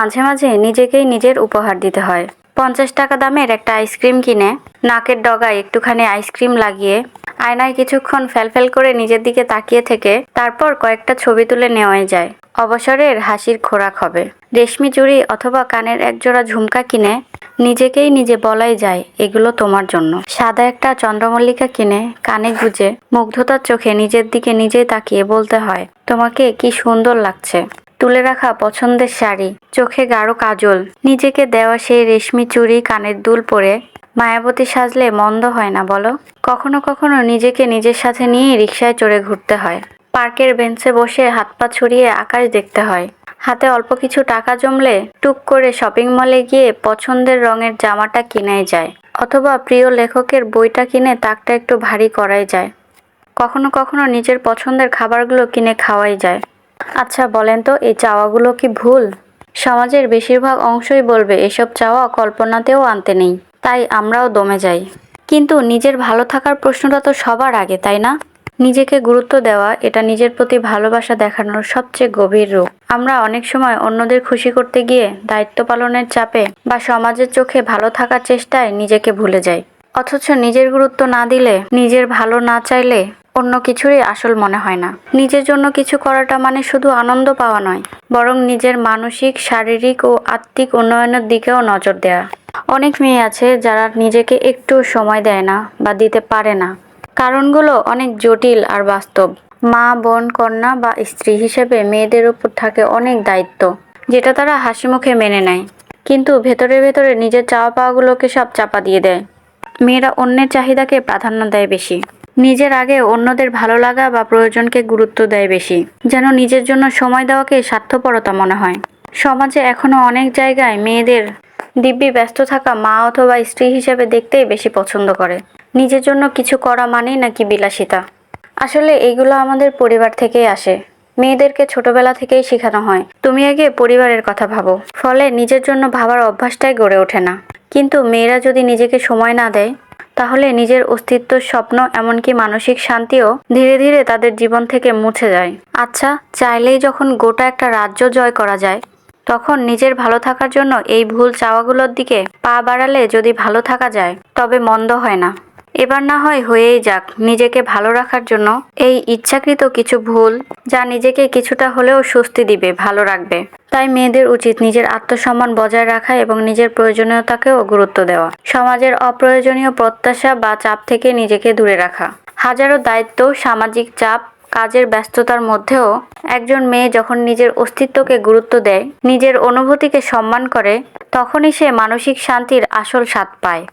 মাঝে মাঝে নিজেকেই নিজের উপহার দিতে হয়। পঞ্চাশ টাকা দামের একটা আইসক্রিম কিনে, নাকের ডগায় একটুখানি আইসক্রিম লাগিয়ে, আয়নায় কিছুক্ষণ ফ্যালফ্যাল করে নিজের দিকে তাকিয়ে থেকে তারপর কয়েকটা ছবি তুলে নেওয়াই যায়। অবসরের হাসির খোরাক হবে। রেশমি চুড়ি অথবা কানের একজোড়া ঝুমকা কিনে, নিজেকেই নিজে বলাই যায়, এগুলো তোমার জন্য। সাদা একটা চন্দ্রমল্লিকা কিনে, কানে গুজে, মুগ্ধতার চোখে নিজের দিকে নিজেই তাকিয়ে বলতে হয়, তোমাকে কি সুন্দর লাগছে। তুলে রাখা পছন্দের শাড়ি। চোখে গাঢ় কাজল। নিজেকে দেওয়া সেই রেশমি চুড়ি কানের দুল পরে মায়াবতী সাজলে মন্দ হয় না, বলো? কখনো কখনো নিজেকে নিজের সাথে নিয়ে রিক্সায় চড়ে ঘুরতে হয়। পার্কের বেঞ্চে বসে হাত পা ছড়িয়ে আকাশ দেখতে হয়। হাতে অল্প কিছু টাকা জমলে টুক করে শপিং মলে গিয়ে পছন্দের রঙের জামাটা কিনাই যায়, অথবা প্রিয় লেখকের বইটা কিনে তাকটা একটু ভারী করাই যায়। কখনো কখনো নিজের পছন্দের খাবারগুলো কিনে খাওয়াই যায়। আচ্ছা বলেন তো, এই চাওয়াগুলো কি ভুল? সমাজের বেশিরভাগ অংশই বলবে, এসব চাওয়া কল্পনাতেও আনতে নেই, তাই আমরাও দমে যাই। কিন্তু নিজের ভালো থাকার প্রশ্নটা তো সবার আগে, তাই না? নিজেকে গুরুত্ব দেওয়া, এটা নিজের প্রতি ভালোবাসা দেখানোর সবচেয়ে গভীর রূপ। আমরা অনেক সময় অন্যদের খুশি করতে গিয়ে দায়িত্ব পালনের চাপে বা সমাজের চোখে ভালো থাকার চেষ্টায় নিজেকে ভুলে যাই। অথচ নিজের গুরুত্ব না দিলে, নিজের ভালো না চাইলে অন্য কিছুরই আসল মনে হয় না। নিজের জন্য কিছু করাটা মানে শুধু আনন্দ পাওয়া নয়, বরং নিজের মানসিক, শারীরিক ও আত্মিক উন্নয়নের দিকেও নজর দেয়া। অনেক মেয়ে আছে যারা নিজেকে একটু সময় দেয় না বা দিতে পারে না। কারণগুলো অনেক জটিল আর বাস্তব। মা, বোন, কন্যা বা স্ত্রী হিসেবে মেয়েদের উপর থাকে অনেক দায়িত্ব, যেটা তারা হাসি মুখে মেনে নেয়। কিন্তু ভেতরে ভেতরে নিজের চাওয়া পাওয়াগুলোকে সব চাপা দিয়ে দেয়। মেয়েরা অন্যের চাহিদাকে প্রাধান্য দেয় বেশি। নিজের আগে অন্যদের ভালো লাগা বা প্রয়োজনকে গুরুত্ব দেয় বেশি, যেন নিজের জন্য সময় দেওয়াকে স্বার্থপরতা মনে হয়। সমাজে এখনও অনেক জায়গায় মেয়েদের দিব্যি ব্যস্ত থাকা মা অথবা স্ত্রী হিসেবে দেখতেই বেশি পছন্দ করে। নিজের জন্য কিছু করা মানেই নাকি বিলাসিতা। আসলে এইগুলো আমাদের পরিবার থেকেই আসে। মেয়েদেরকে ছোটবেলা থেকেই শেখানো হয়, তুমি আগে পরিবারের কথা ভাবো। ফলে নিজের জন্য ভাবার অভ্যাসটাই গড়ে ওঠে না। কিন্তু মেয়েরা যদি নিজেকে সময় না দেয় তাহলে নিজের অস্তিত্ব, স্বপ্ন, এমনকি মানসিক শান্তিও ধীরে ধীরে তাদের জীবন থেকে মুছে যায়। আচ্ছা চাইলেই যখন গোটা একটা রাজ্য জয় করা যায়, তখন নিজের ভালো থাকার জন্য এই ভুল চাওয়াগুলোর দিকে পা বাড়ালে যদি ভালো থাকা যায়, তবে মন্দ হয় না। এবার না হয় হয়েই যাক, নিজেকে ভালো রাখার জন্য এই ইচ্ছাকৃত কিছু ভুল যা নিজেকে কিছুটা হলেও স্বস্তি দিবে, ভালো রাখবে। তাই মেয়েদের উচিত নিজের আত্মসম্মান বজায় রাখা এবং নিজের প্রয়োজনীয়তাকেও গুরুত্ব দেওয়া। সমাজের অপ্রয়োজনীয় প্রত্যাশা বা চাপ থেকে নিজেকে দূরে রাখা। হাজারো দায়িত্ব, সামাজিক চাপ, কাজের ব্যস্ততার মধ্যেও একজন মেয়ে যখন নিজের অস্তিত্বকে গুরুত্ব দেয়, নিজের অনুভূতিকে সম্মান করে, তখনই সে মানসিক শান্তির আসল স্বাদ পায়।